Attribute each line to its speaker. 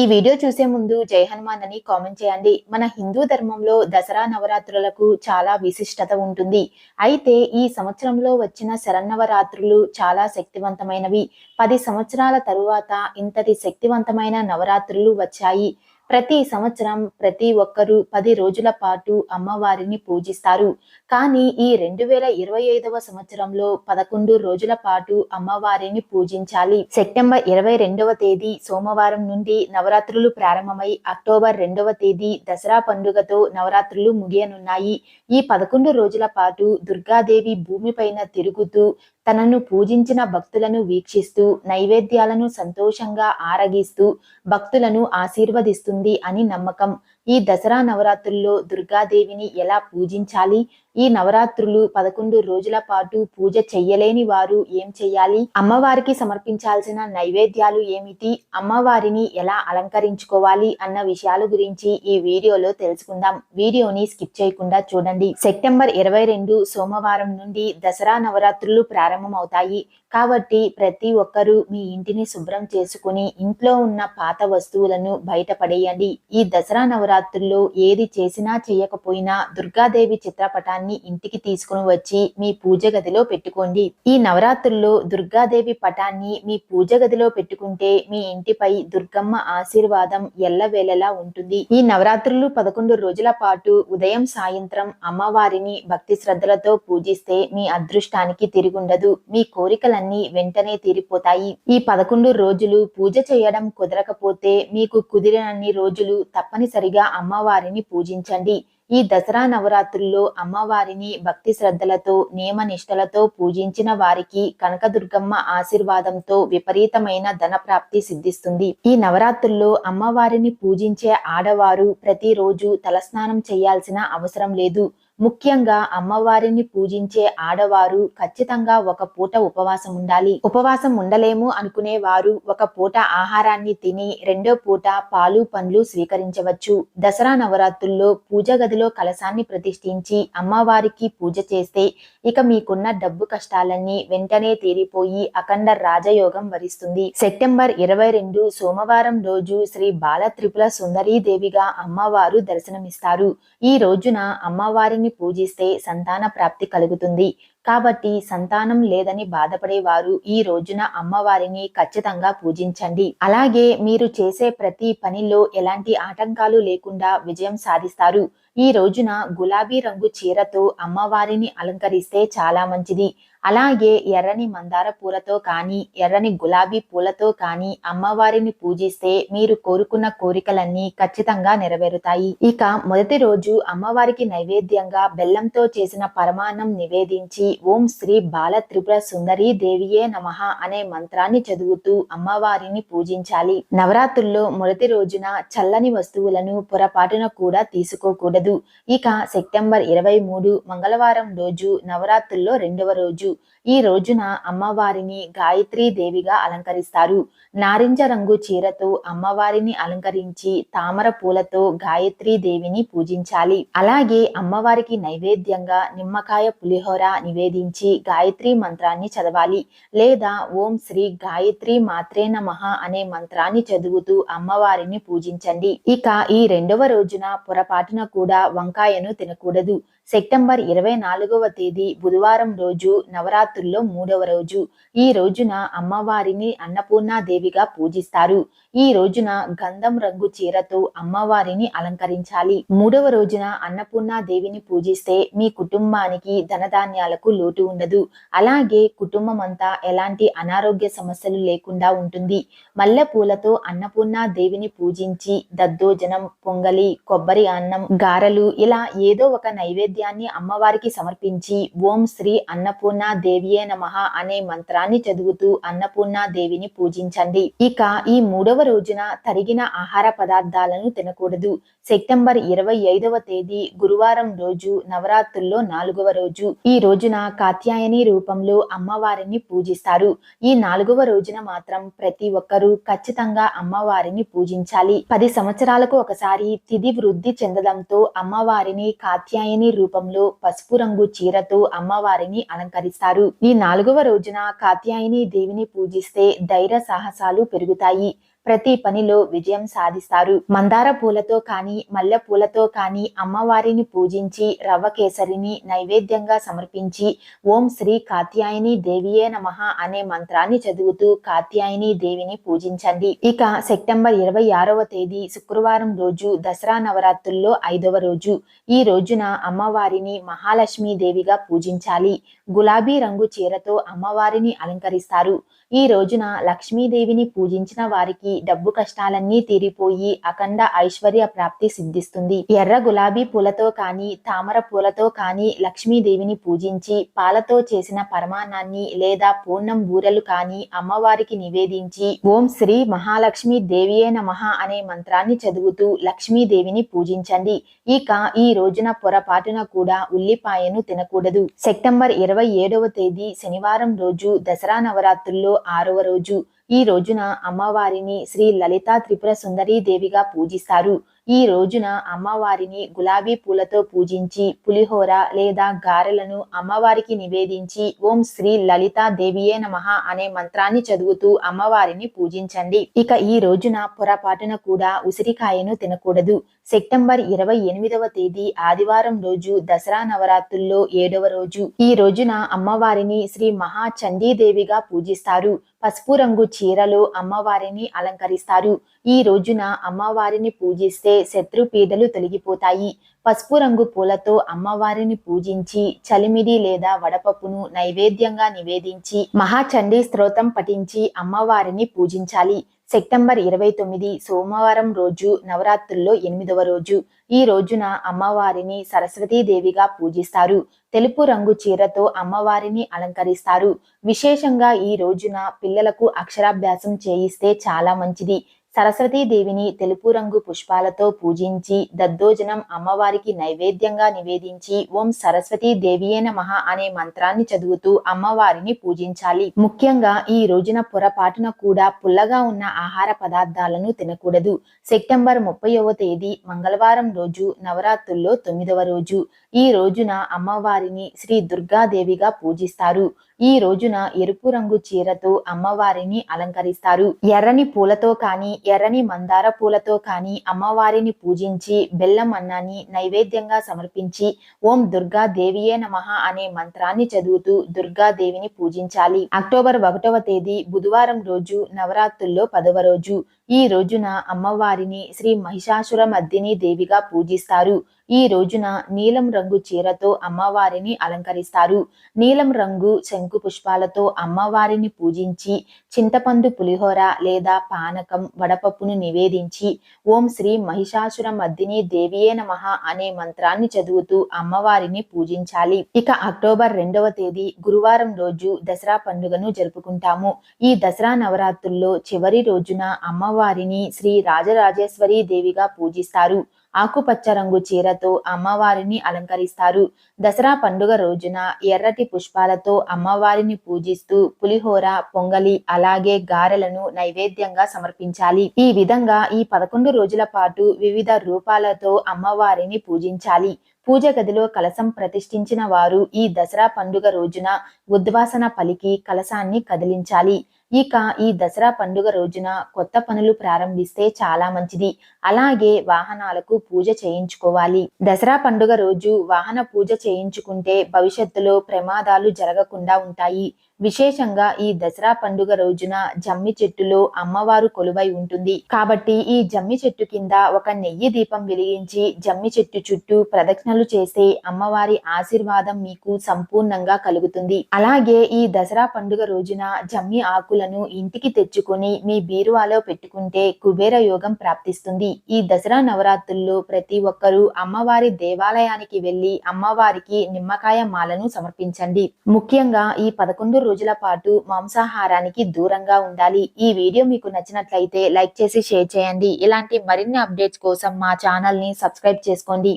Speaker 1: ఈ వీడియో చూసే ముందు జై హనుమాన్ అని కామెంట్ చేయండి. మన హిందూ ధర్మంలో దసరా నవరాత్రులకు చాలా విశిష్టత ఉంటుంది. అయితే ఈ సంవత్సరంలో వచ్చిన శరన్నవరాత్రులు చాలా శక్తివంతమైనవి. పది సంవత్సరాల తరువాత ఇంతటి శక్తివంతమైన నవరాత్రులు వచ్చాయి. ప్రతి సంవత్సరం ప్రతి ఒక్కరూ పది రోజుల పాటు అమ్మవారిని పూజిస్తారు. కానీ ఈ రెండు వేల ఇరవై ఐదవ సంవత్సరంలో పదకొండు రోజుల పాటు అమ్మవారిని పూజించాలి. సెప్టెంబర్ ఇరవై రెండవ తేదీ సోమవారం నుండి నవరాత్రులు ప్రారంభమై అక్టోబర్ రెండవ తేదీ దసరా పండుగతో నవరాత్రులు ముగియనున్నాయి. ఈ పదకొండు రోజుల పాటు దుర్గాదేవి భూమిపైన తిరుగుతూ తనను పూజించిన భక్తులను వీక్షిస్తూ నైవేద్యాలను సంతోషంగా ఆరగిస్తూ భక్తులను ఆశీర్వదిస్తుంది అని నమ్మకం. ఈ దసరా నవరాత్రుల్లో దుర్గాదేవిని ఎలా పూజించాలి? ఈ నవరాత్రులు పదకొండు రోజుల పాటు పూజ చెయ్యలేని వారు ఏం చెయ్యాలి? అమ్మవారికి సమర్పించాల్సిన నైవేద్యాలు ఏమిటి? అమ్మవారిని ఎలా అలంకరించుకోవాలి? అన్న విషయాల గురించి ఈ వీడియోలో తెలుసుకుందాం. వీడియోని స్కిప్ చేయకుండా చూడండి. సెప్టెంబర్ ఇరవై రెండు సోమవారం నుండి దసరా నవరాత్రులు ప్రారంభమవుతాయి. కాబట్టి ప్రతి ఒక్కరూ మీ ఇంటిని శుభ్రం చేసుకుని ఇంట్లో ఉన్న పాత వస్తువులను బయటపడేయండి ఈ దసరా నవరాత్రుల్లో ఏది చేసినా చేయకపోయినా దుర్గాదేవి చిత్రపటాన్ని ఇంటికి తీసుకుని వచ్చి మీ పూజ గదిలో పెట్టుకోండి. ఈ నవరాత్రుల్లో దుర్గాదేవి పటాన్ని మీ పూజ గదిలో పెట్టుకుంటే మీ ఇంటిపై దుర్గమ్మ ఆశీర్వాదం ఎల్లవేళలా ఉంటుంది. ఈ నవరాత్రులు పదకొండు రోజుల పాటు ఉదయం సాయంత్రం అమ్మవారిని భక్తి శ్రద్ధలతో పూజిస్తే మీ అదృష్టానికి తిరుగుండదు. మీ కోరికలన్నీ వెంటనే తీరిపోతాయి. ఈ పదకొండు రోజులు పూజ చేయడం కుదరకపోతే మీకు కుదిరినన్ని రోజులు తప్పనిసరిగా అమ్మవారిని పూజించండి. ఈ దసరా నవరాత్రుల్లో అమ్మవారిని భక్తి శ్రద్ధలతో నియమ నిష్టలతో పూజించిన వారికి కనకదుర్గమ్మ ఆశీర్వాదంతో విపరీతమైన ధన ప్రాప్తి సిద్ధిస్తుంది. ఈ నవరాత్రుల్లో అమ్మవారిని పూజించే ఆడవారు ప్రతిరోజు తలస్నానం చేయాల్సిన అవసరం లేదు. ముఖ్యంగా అమ్మవారిని పూజించే ఆడవారు ఖచ్చితంగా ఒక పూట ఉపవాసం ఉండాలి. ఉపవాసం ఉండలేము అనుకునే వారు ఒక పూట ఆహారాన్ని తిని రెండో పూట పాలు పండ్లు స్వీకరించవచ్చు. దసరా నవరాత్రుల్లో పూజ గదిలో కలశాన్ని ప్రతిష్ఠించి అమ్మవారికి పూజ చేస్తే ఇక మీకున్న డబ్బు కష్టాలన్నీ వెంటనే తీరిపోయి అఖండ రాజయోగం వరిస్తుంది. సెప్టెంబర్ ఇరవై రెండు సోమవారం రోజు శ్రీ బాల త్రిపుల సుందరీదేవిగా అమ్మవారు దర్శనమిస్తారు. ఈ రోజున అమ్మవారిని పూజిస్తే సంతాన ప్రాప్తి కలుగుతుంది. కాబట్టి సంతానం లేదని బాధపడేవారు ఈ రోజున అమ్మవారిని ఖచ్చితంగా పూజించండి. అలాగే మీరు చేసే ప్రతి పనిలో ఎలాంటి ఆటంకాలు లేకుండా విజయం సాధిస్తారు. ఈ రోజున గులాబీ రంగు చీరతో అమ్మవారిని అలంకరిస్తే చాలా మంచిది. అలాగే ఎర్రని మందార పూలతో కానీ ఎర్రని గులాబీ పూలతో కానీ అమ్మవారిని పూజిస్తే మీరు కోరుకున్న కోరికలన్నీ ఖచ్చితంగా నెరవేరుతాయి. ఇక మొదటి రోజు అమ్మవారికి నైవేద్యంగా బెల్లంతో చేసిన పరమాన్నం నివేదించి ఓం శ్రీ బాల త్రిపుర సుందరీ దేవియే నమః అనే మంత్రాన్ని చదువుతూ అమ్మవారిని పూజించాలి. నవరాత్రుల్లో మొదటి రోజున చల్లని వస్తువులను పొరపాటున కూడా తీసుకోకూడదు. ఇక సెప్టెంబర్ ఇరవై మూడు మంగళవారం రోజు నవరాత్రుల్లో రెండవ రోజు. ఈ రోజున అమ్మవారిని గాయత్రీ దేవిగా అలంకరిస్తారు. నారింజ రంగు చీరతో అమ్మవారిని అలంకరించి తామర పూలతో గాయత్రీ దేవిని పూజించాలి. అలాగే అమ్మవారికి నైవేద్యంగా నిమ్మకాయ పులిహోర నివేదించి గాయత్రి మంత్రాన్ని చదవాలి. లేదా ఓం శ్రీ గాయత్రి మాత్రే నమః అనే మంత్రాన్ని చదువుతూ అమ్మవారిని పూజించండి. ఇక ఈ రెండవ రోజున పొరపాటున కూడా వంకాయను తినకూడదు. సెప్టెంబర్ ఇరవై నాలుగవ తేదీ బుధవారం రోజు నవరాత్రుల్లో మూడవ రోజు. ఈ రోజున అమ్మవారిని అన్నపూర్ణాదేవిగా పూజిస్తారు. ఈ రోజున గంధం రంగు చీరతో అమ్మవారిని అలంకరించాలి. మూడవ రోజున అన్నపూర్ణాదేవిని పూజిస్తే మీ కుటుంబానికి ధనధాన్యాలకు లోటు ఉండదు. అలాగే కుటుంబం అంతా ఎలాంటి అనారోగ్య సమస్యలు లేకుండా ఉంటుంది. మల్లె పూలతో అన్నపూర్ణాదేవిని పూజించి దద్దోజనం పొంగలి కొబ్బరి అన్నం గారెలు ఇలా ఏదో ఒక నైవేద్యం నైవేద్యాన్ని అమ్మవారికి సమర్పించి ఓం శ్రీ అన్నపూర్ణ దేవియే నమ అనే మంత్రాన్ని చదువుతూ అన్నపూర్ణ దేవిని పూజించండి. ఇక ఈ మూడవ రోజున తరిగిన ఆహార పదార్థాలను తినకూడదు. సెప్టెంబర్ ఇరవై ఐదవ తేదీ గురువారం రోజు నవరాత్రుల్లో నాలుగవ రోజు. ఈ రోజున కాత్యాయని రూపంలో అమ్మవారిని పూజిస్తారు. ఈ నాలుగవ రోజున మాత్రం ప్రతి ఒక్కరూ ఖచ్చితంగా అమ్మవారిని పూజించాలి. పది సంవత్సరాలకు ఒకసారి తిథి వృద్ధి చెందడంతో అమ్మవారిని కాత్యాయని రూపంలో పసుపు రంగు చీరతో అమ్మవారిని అలంకరిస్తారు. ఈ నాలుగవ రోజున కాత్యాయని దేవిని పూజిస్తే ధైర్య సాహసాలు పెరుగుతాయి. ప్రతి పనిలో విజయం సాధిస్తారు. మందార పూలతో కానీ మల్లె పూలతో కానీ అమ్మవారిని పూజించి రవ్వ కేసరిని నైవేద్యంగా సమర్పించి ఓం శ్రీ కాత్యాయని దేవియే నమ అనే మంత్రాన్ని చదువుతూ కాత్యాయని దేవిని పూజించండి. ఇక సెప్టెంబర్ ఇరవై ఆరవ తేదీ శుక్రవారం రోజు దసరా నవరాత్రుల్లో ఐదవ రోజు. ఈ రోజున అమ్మవారిని మహాలక్ష్మీ దేవిగా పూజించాలి. గులాబీ రంగు చీరతో అమ్మవారిని అలంకరిస్తారు. ఈ రోజున లక్ష్మీదేవిని పూజించిన వారికి డబ్బు కష్టాలన్నీ తీరిపోయి అఖండ ఐశ్వర్య ప్రాప్తి సిద్ధిస్తుంది. ఎర్ర గులాబీ పూలతో కానీ తామర పూలతో కానీ లక్ష్మీదేవిని పూజించి పాలతో చేసిన పరమానాన్ని లేదా పూర్ణం బూరెలు కానీ అమ్మవారికి నివేదించి ఓం శ్రీ మహాలక్ష్మి దేవియే నమః అనే మంత్రాన్ని చదువుతూ లక్ష్మీదేవిని పూజించండి. ఇక ఈ రోజున పొరపాటున కూడా ఉల్లిపాయను తినకూడదు. సెప్టెంబర్ ఇరవై ఏడవ తేదీ శనివారం రోజు దసరా నవరాత్రుల్లో ఆరవ రోజు. ఈ రోజున అమ్మవారిని శ్రీ లలితా త్రిపుర సుందరీ దేవిగా పూజిస్తారు. ఈ రోజున అమ్మవారిని గులాబీ పూలతో పూజించి పులిహోర లేదా గారెలను అమ్మవారికి నివేదించి ఓం శ్రీ లలితా దేవియే నమః అనే మంత్రాన్ని చదువుతూ అమ్మవారిని పూజించండి. ఇక ఈ రోజున పొరపాటున కూడా ఉసిరికాయను తినకూడదు. సెప్టెంబర్ ఇరవై ఎనిమిదవ తేదీ ఆదివారం రోజు దసరా నవరాత్రుల్లో ఏడవ రోజు. ఈ రోజున అమ్మవారిని శ్రీ మహాచండీదేవిగా పూజిస్తారు. పసుపు రంగు చీరలో అమ్మవారిని అలంకరిస్తారు. ఈ రోజున అమ్మవారిని పూజిస్తే శత్రు పీడలు తొలగిపోతాయి. పసుపు రంగు పూలతో అమ్మవారిని పూజించి చలిమిడి లేదా వడపప్పును నైవేద్యంగా నివేదించి మహాచండీ స్తోత్రం పఠించి అమ్మవారిని పూజించాలి. సెప్టెంబర్ ఇరవై తొమ్మిది సోమవారం రోజు నవరాత్రుల్లో ఎనిమిదవ రోజు. ఈ రోజున అమ్మవారిని సరస్వతీదేవిగా పూజిస్తారు. తెలుపు రంగు చీరతో అమ్మవారిని అలంకరిస్తారు. విశేషంగా ఈ రోజున పిల్లలకు అక్షరాభ్యాసం చేయిస్తే చాలా మంచిది. సరస్వతీదేవిని తెలుపు రంగు పుష్పాలతో పూజించి దద్దోజనం అమ్మవారికి నైవేద్యంగా నివేదించి ఓం సరస్వతీ దేవియే నమః అనే మంత్రాన్ని చదువుతూ అమ్మవారిని పూజించాలి. ముఖ్యంగా ఈ రోజున పొరపాటున కూడా పుల్లగా ఉన్న ఆహార పదార్థాలను తినకూడదు. సెప్టెంబర్ ముప్పైవ తేదీ మంగళవారం రోజు నవరాత్రుల్లో తొమ్మిదవ రోజు. ఈ రోజున అమ్మవారిని శ్రీ దుర్గాదేవిగా పూజిస్తారు. ఈ రోజున ఎరుపు రంగు చీరతో అమ్మవారిని అలంకరిస్తారు. ఎర్రని పూలతో కానీ ఎర్రని మందార పూలతో కానీ అమ్మవారిని పూజించి బెల్లం అన్నాన్ని నైవేద్యంగా సమర్పించి ఓం దుర్గా దేవియే నమః అనే మంత్రాన్ని చదువుతూ దుర్గాదేవిని పూజించాలి. అక్టోబర్ ఒకటవ తేదీ బుధవారం రోజు నవరాత్రుల్లో పదవ రోజు. ఈ రోజున అమ్మవారిని శ్రీ మహిషాసుర మద్దిని దేవిగా పూజిస్తారు. ఈ రోజున నీలం రంగు చీరతో అమ్మవారిని అలంకరిస్తారు. నీలం రంగు శంకు పుష్పాలతో అమ్మవారిని పూజించి చింతపండు పులిహోర లేదా పానకం వడపప్పును నివేదించి ఓం శ్రీ మహిషాసుర మద్దిని దేవియే నమః అనే మంత్రాన్ని చదువుతూ అమ్మవారిని పూజించాలి. ఇక అక్టోబర్ రెండవ తేదీ గురువారం రోజు దసరా పండుగను జరుపుకుంటాము. ఈ దసరా నవరాత్రుల్లో చివరి రోజున అమ్మవారిని శ్రీ రాజరాజేశ్వరి దేవిగా పూజిస్తారు. ఆకుపచ్చ రంగు చీరతో అమ్మవారిని అలంకరిస్తారు. దసరా పండుగ రోజున ఎర్రటి పుష్పాలతో అమ్మవారిని పూజిస్తూ పులిహోర పొంగలి అలాగే గారెలను నైవేద్యంగా సమర్పించాలి. ఈ విధంగా ఈ పదకొండు రోజుల పాటు వివిధ రూపాలతో అమ్మవారిని పూజించాలి. పూజ గదిలో కలశం ప్రతిష్ఠించిన వారు ఈ దసరా పండుగ రోజున ఉద్వాసన పలికి కలసాన్ని కదిలించాలి. ఇక ఈ దసరా పండుగ రోజున కొత్త పనులు ప్రారంభిస్తే చాలా మంచిది. అలాగే వాహనాలకు పూజ చేయించుకోవాలి. దసరా పండుగ రోజు వాహన పూజ చేయించుకుంటే భవిష్యత్తులో ప్రమాదాలు జరగకుండా ఉంటాయి. విశేషంగా ఈ దసరా పండుగ రోజున జమ్మి చెట్టులో అమ్మవారు కొలువై ఉంటుంది. కాబట్టి ఈ జమ్మి చెట్టు కింద ఒక నెయ్యి దీపం వెలిగించి జమ్మి చెట్టు చుట్టూ ప్రదక్షిణలు చేస్తే అమ్మవారి ఆశీర్వాదం మీకు సంపూర్ణంగా కలుగుతుంది. అలాగే ఈ దసరా పండుగ రోజున జమ్మి ఆకులను ఇంటికి తెచ్చుకొని మీ బీరువాలో పెట్టుకుంటే కుబేర యోగం ప్రాప్తిస్తుంది. ఈ దసరా నవరాత్రుల్లో ప్రతి ఒక్కరూ అమ్మవారి దేవాలయానికి వెళ్ళి అమ్మవారికి నిమ్మకాయ మాలను సమర్పించండి. ముఖ్యంగా ఈ పదకొండు రోజుల పాటు మాంసాహారానికి దూరంగా ఉండాలి. ఈ వీడియో మీకు నచ్చినట్లయితే లైక్ చేసి షేర్ చేయండి. ఇలాంటి మరిన్ని అప్డేట్స్ కోసం మా ఛానల్ని సబ్స్క్రైబ్ చేసుకోండి.